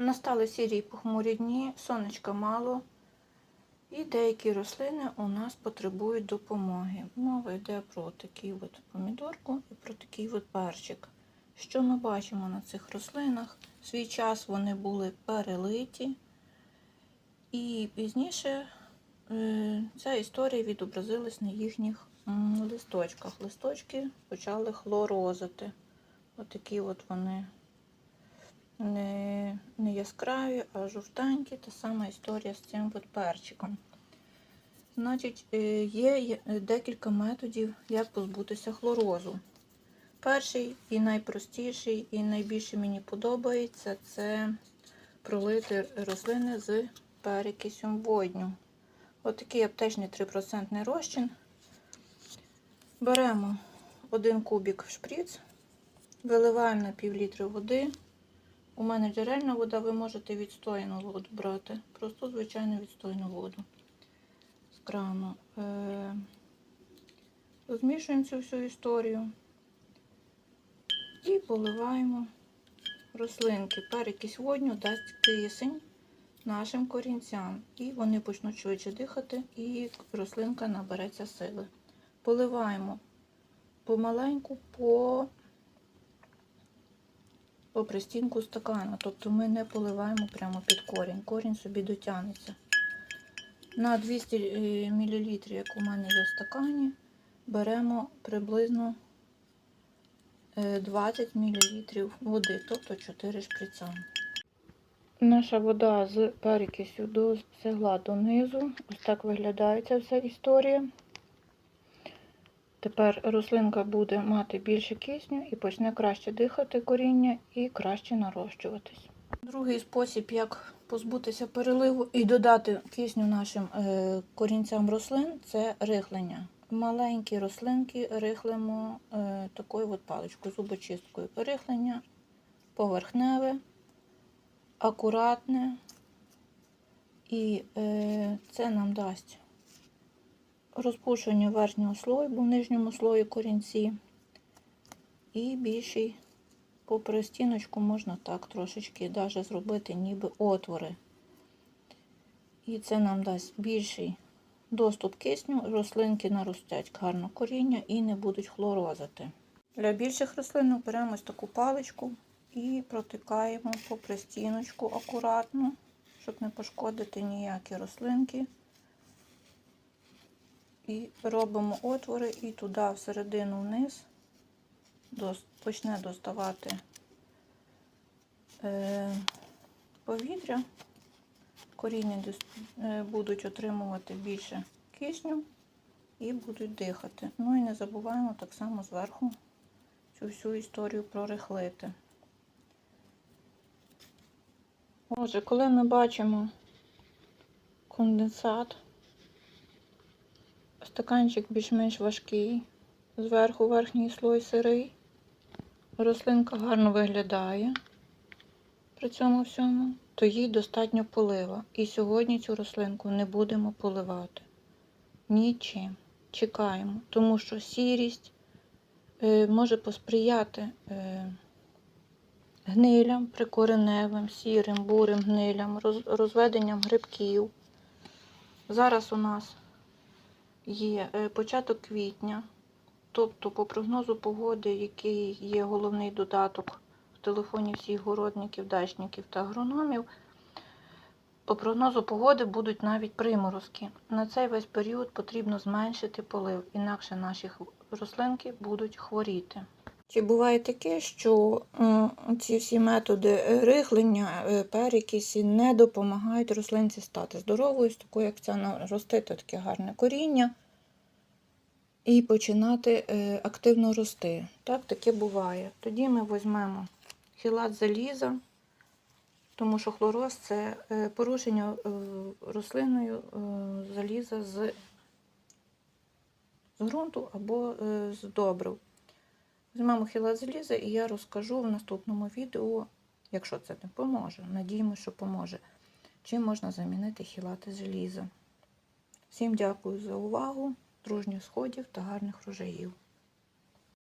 Настали сірі похмурі дні, сонечка мало, і деякі рослини у нас потребують допомоги. Мова йде про такий от помідорку і про такий от перчик. Що ми бачимо на цих рослинах? В свій час вони були перелиті, і пізніше е, ця історія відобразилась на їхніх листочках. Листочки почали хлорозити. Отакі от вони не, не яскраві, а жовтенькі. Та сама історія з цим от перчиком. Значить, е, є декілька методів, як позбутися хлорозу. Перший і найпростіший, і найбільше мені подобається це пролити рослини з перекисем водню. Отакий аптечний 3% розчин. Беремо один кубик в шприц, виливаємо на пів літри води. У мене джерельна вода, ви можете відстояну воду брати. Просто звичайну відстойну воду з крану. Е, Розмішуємо цю всю історію і поливаємо рослинки. Перекись водню дасть кисень нашим корінцям. І вони почнуть швидше дихати, і рослинка набереться сили. Поливаємо помаленьку по по пристінку стакана. Тобто ми не поливаємо прямо під корінь. Корінь собі дотягнеться. На 200 мл, як у мене є в стакані, беремо приблизно е, 20 мл води, тобто 4 шприца. Наша вода з перекисю досягла донизу. Ось так виглядає ця вся історія. Тепер рослинка буде мати більше кисню і почне краще дихати коріння і краще нарощуватись. Другий спосіб, як позбутися переливу і додати кисню нашим е, корінцям рослин, це рихлення. Маленькі рослинки рихлимо е, такою от паличкою, зубочисткою. Рихлення поверхневе, акуратне, і е, це нам дасть розпушення верхнього слою, бо в нижньому слої корінці. І більший попри стіночку можна так трошечки даже зробити ніби отвори. І це нам дасть більший доступ кисню, рослинки наростять гарно коріння і не будуть хлорозити. Для більших рослин беремо ось таку паличку і протикаємо попри стіночку акуратно, щоб не пошкодити ніякі рослинки. І робимо отвори і туди всередину вниз почне доставати е, повітря. Коріння е, будуть отримувати більше кисню і будуть дихати. Ну і не забуваємо так само зверху цю всю історію прорихлити. Отже, коли ми бачимо конденсат, стаканчик більш-менш важкий, зверху верхній слой сирий, рослинка гарно виглядає при цьому всьому, то їй достатньо полива. І сьогодні цю рослинку не будемо поливати. Нічим. Чекаємо, тому що сірість е, може посприяти е, гнилям, прикореневим, сірим, бурим гнилям, роз, розведенням грибків. Зараз у нас є е, початок квітня. Тобто, по прогнозу погоди, який є головний додаток в телефоні всіх городників, дачників та агрономів, по прогнозу погоди будуть навіть приморозки. На цей весь період потрібно зменшити полив, інакше наші рослинки будуть хворіти. Чи буває таке, що ці всі методи рихлення, е, перекисі не допомагають рослинці стати здоровою, з такою, як ця наростити таке гарне коріння і починати е, активно рости. Так, таке буває. Тоді ми візьмемо хілат заліза, тому що хлороз це е, порушення е, рослиною заліза з ґрунту або з добрив. Візьмемо хілат заліза і я розкажу в наступному відео, якщо це не поможе, надіємося, що поможе, чим можна замінити хілати заліза. Всім дякую за увагу! Дружніх сходів та гарних врожаїв.